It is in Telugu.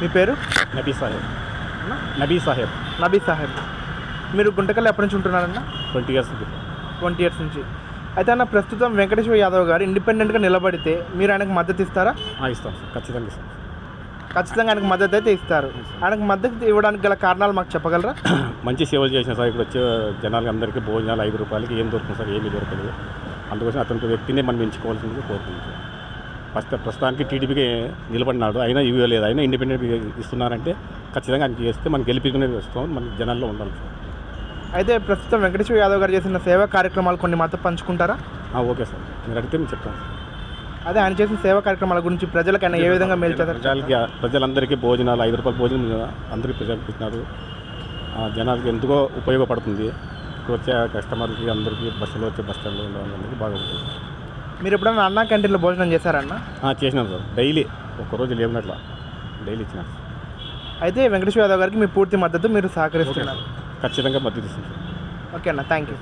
మీ పేరు? నబీ సాహెబ్. నబీ సాహెబ్. నబీ సాహెబ్. మీరు గుంటకల్ ఎప్పటి నుంచి ఉంటున్నారన్న? ట్వంటీ ఇయర్స్ ట్వంటీ ఇయర్స్ నుంచి. అయితే అన్న ప్రస్తుతం వెంకటేశ్వర యాదవ్ గారు ఇండిపెండెంట్గా నిలబడితే మీరు ఆయనకు మద్దతు ఇస్తారా? ఇస్తాం సార్. ఖచ్చితంగా ఇస్తాం. ఖచ్చితంగా ఆయనకు మద్దతు అయితే ఇస్తారు. ఆయనకు మద్దతు ఇవ్వడానికి గల కారణాలు మాకు చెప్పగలరా? మంచి సేవలు చేసిన సార్ ఇక్కడ వచ్చే జనాలకి అందరికీ భోజనాలు ఐదు రూపాయలకి ఏం దొరుకుతుంది సార్ ఏమీ దొరకదు. అందుకోసం అతనికి వ్యక్తిని మనం ఎంచుకోవాల్సింది కోరుకుంటున్నాం ఫస్ట్ ప్రస్తుతానికి టీడీపీకి నిలబడినాడు. అయినా ఇవ్వలేదు. అయినా ఇండిపెండెంట్ ఇస్తున్నారంటే ఖచ్చితంగా ఆయనకి చేస్తే మనం గెలిపించుకునే వస్తాం. మన జనాల్లో ఉండాలి. సార్ అయితే ప్రస్తుతం వెంకటేశ్వర యాదవ్ గారు చేసిన సేవా కార్యక్రమాలు కొన్ని మాతో పంచుకుంటారా? Okay sir. మీరు అడిగితే నేను చెప్తాను. అదే ఆయన చేసిన సేవా కార్యక్రమాల గురించి ప్రజలకు ఆయన ఏ విధంగా మేలు చేస్తారు? ప్రజలకి ప్రజలందరికీ భోజనాలు ఐదు రూపాయల భోజనం అందరికీ ప్రజలకు ఆ, జనాలకి ఎంతో ఉపయోగపడుతుంది. ఇక్కడ వచ్చే కస్టమర్కి అందరికీ బస్సులో వచ్చే బస్ స్టాండ్లో వాళ్ళందరికీ బాగా ఉంటుంది మీరు ఎప్పుడైనా అన్నా క్యాంటీన్లో భోజనం చేశారన్న చేసినాం సార్. డైలీ ఒక్కరోజు లేవునట్ల డైలీ ఇచ్చినాం. అయితే వెంకటేశ్వర యాదవ్ గారికి మీ పూర్తి మద్దతు మీరు సహకరిస్తున్నారు. ఖచ్చితంగా మద్దతు ఇస్తుంది సార్. ఓకే అన్న థ్యాంక్ యూ